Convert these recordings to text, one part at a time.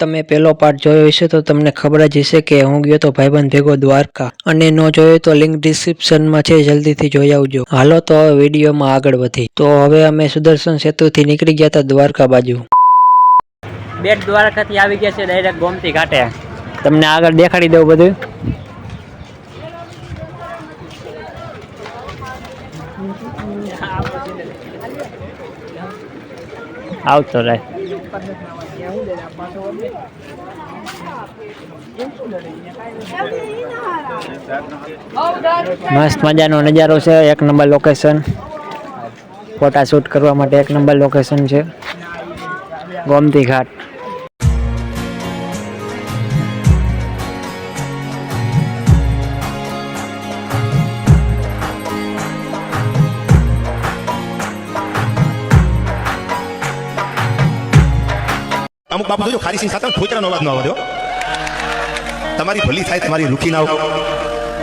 તમે પેલો પાર્ટ જોયો હશે તો તમને ખબર જ હશે કે હું ગયો તો ભાઈબંધ ભેગો દ્વારકા. અને ન જોયો તો લિંક ડિસ્ક્રિપ્શનમાં છે, જલ્દીથી જોઈ આવજો. હાલો તો વિડીયોમાં આગળ વધી તો હવે અમે સુદર્શન સેતુથી નીકળી ગયા હતા દ્વારકા બાજુ. બેટ દ્વારકાથી આવી ગયા છે ડાયરેક્ટ ગોમતી ઘાટે. તમને આગળ દેખાડી દઉં બધું. આવતો રહે. મસ્ત મજાનો નજારો છે, એક નંબર લોકેશન ફોટા શૂટ કરવા માટે એક નંબર લોકેશન છે. ગોમતી ઘાટ. બાપુ જોજો ખારી સિંહ સાથે ઠોચરાનો અવાજ ન આવવા દો તમારી ભલી થાય તમારી રૂકી ના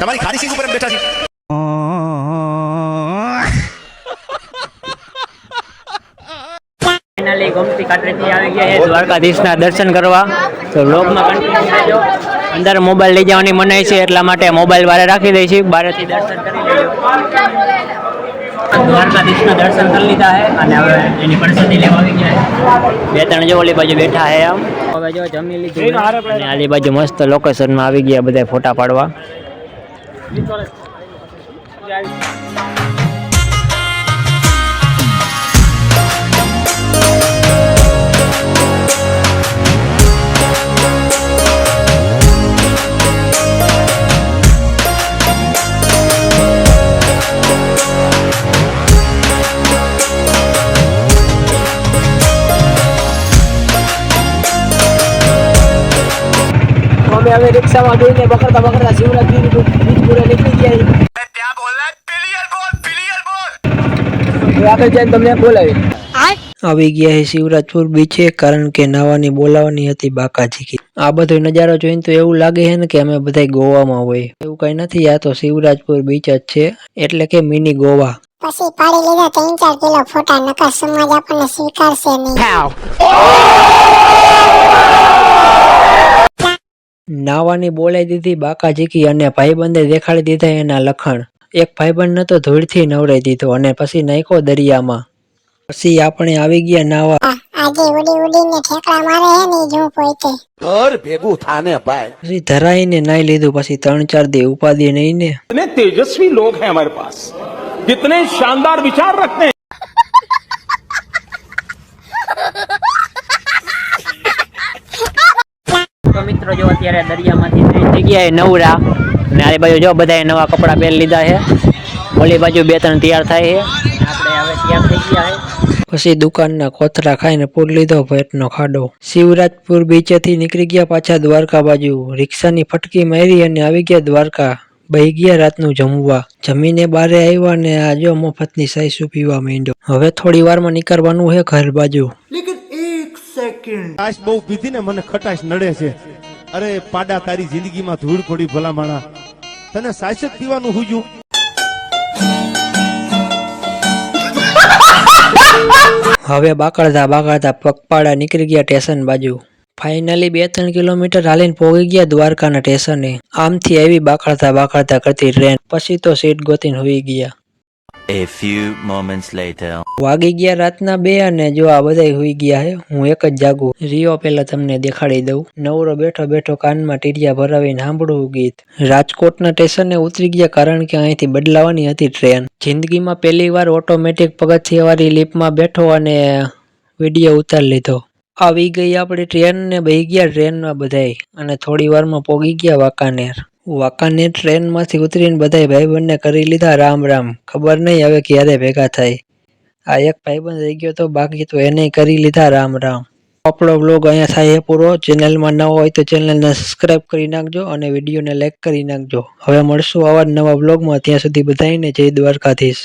તમારી ખારી સિંહ ઉપર બેઠા છે. ફાઇનલી ગોમતી ઘાટેથી આવી ગયા છે. દ્વારકાધીશના દર્શન કરવા. તો કન્ટિન્યુ અંદર મોબાઈલ લઈ જવાની મનાઈ છે એટલા માટે મોબાઈલ બારે રાખી દઈ છે બારેથી દર્શન કરી લેજો. દ્વારકાધીશના દર્શન કરી લીધા છે અને હવે એની પ્રસાદી લેવા આવી ગયા બે ત્રણ જો ઓલી બાજુ બેઠા છે આમ. હવે જો જમી લીધું અને આલી બાજુ મસ્ત લોકેશનમાં આવી ગયા બધા ફોટા પાડવા. અમે હવે રિક્ષામાં બેસીને બકરતા બકરતા શિવરાજ બીજપુરે નીકળી ગયા આગળ જઈને તમને બોલાવી આવી ગયા છે શિવરાજપુર બીચે કારણ કે નાવાની બોલાવાની હતી બાકાજી આ બધો નજારો જોઈને તો એવું લાગે છે ને કે અમે બધા ગોવામાં હોય એવું કઈ નથી આ તો શિવરાજપુર બીચ જ છે. એટલે કે મિની ગોવા. પછી પાડી લીધા ત્રણ ચાર કિલો ફોટા નકર સમાજ આપણને સ્વીકારશે નહીં. નાવાની બોલાઈ દીધી બાકાજીકી અને ભાઈબંધે દેખાડી દીધા એના લખણ. એક ભાઈબંધ નતો ધૂળથી નવડાઈ દીધો અને પછી નાખ્યો દરિયામાં. પછી આપણે આવી ગયા નાવા. આજે ઉડી ને જો લીધું પછી ત્રણ ચાર દે ઉપાધિ નહીં તેજસ્વી લોગ હે પાસ. કિતને શાનદાર વિચાર રખતે અત્યારે દરિયામાંથી ત્રણ જગ્યાએ નવરા. અને આ બાજુ જો બધાએ નવા કપડાં પહેરી લીધા છે. ઓલી બાજુ બે ત્રણ તૈયાર થાય છે. આપણે હવે તૈયાર થઈ ગયા છે. પછી દુકાનના કોથરા ખાઈને પૂર લીધો પેટનો ખાડો. શિવરાજપુર બીચેથી નીકળી ગયા પાછા દ્વારકા બાજુ. રિક્ષાની ફટકી મારી અને આવી ગયા દ્વારકા. બહી ગયા રાતનું જમવા. જમીને બારે આવ્યા ને આ જો મફતની સાઈસુ પીવા માંડ્યો. હવે થોડી વારમાં નીકળવાનું છે ઘર બાજુ. ખટાશ બહુ પીધી ને મને ખટાશ નડે છે. અરે, પાડા તારી જિંદગીમાં ધૂળ ખોડી ભલામણા. તને સાસક પીવાનું હુજ્યું હવે બાકડતા બાકડતા પગપાળા નીકળી ગયા સ્ટેશન બાજુ. ફાઇનલી બે ત્રણ કિલોમીટર હાલીને પહોંચી ગયા દ્વારકાના સ્ટેશને. આમથી આવી બાકડતા બાકડતા કરતી ટ્રેન પછી તો સીટ ગોતીને હોઈ ગયા. A few moments later. વાગી ગયા રાતના બે અને જો આ બધા હોઈ ગયા હે, હું એક જ જાગું. રિયો પેલા તમને દેખાડી દઉં. નવરો બેઠો બેઠો કાનમાં ટીરિયા ભરાવીને સાંભળવું ગીત. રાજકોટના સ્ટેશને ઉતરી ગયા કારણ કે અહીંથી બદલાવાની હતી ટ્રેન. જિંદગીમાં પહેલી વાર ઓટોમેટિક પગથિયાવાળી લિફ્ટમાં બેઠો અને વીડિયો ઉતારી લીધો. આવી ગઈ આપણી ટ્રેન ને બહી ગયા ટ્રેનમાં બધાય. અને થોડી વારમાં પોગી ગયા વાંકાનેર. વાંકાનેર ટ્રેનમાંથી ઉતરીને બધાય ભાઈબંધને કરી લીધા રામ રામ. ખબર નહીં હવે ક્યારે ભેગા થાય. આ એક ભાઈબંધ રહી ગયો તો બાકી તો એને કરી લીધા રામ રામ. આપણો વ્લોગ અહીંયા થાય એ પૂરો. ચેનલમાં ન હોય તો ચેનલને સબસ્ક્રાઈબ કરી નાખજો અને વિડીયોને લાઈક કરી નાખજો. હવે મળશું આવા નવા વ્લોગમાં ત્યાં સુધી બધાને જય દ્વારકાધીશ.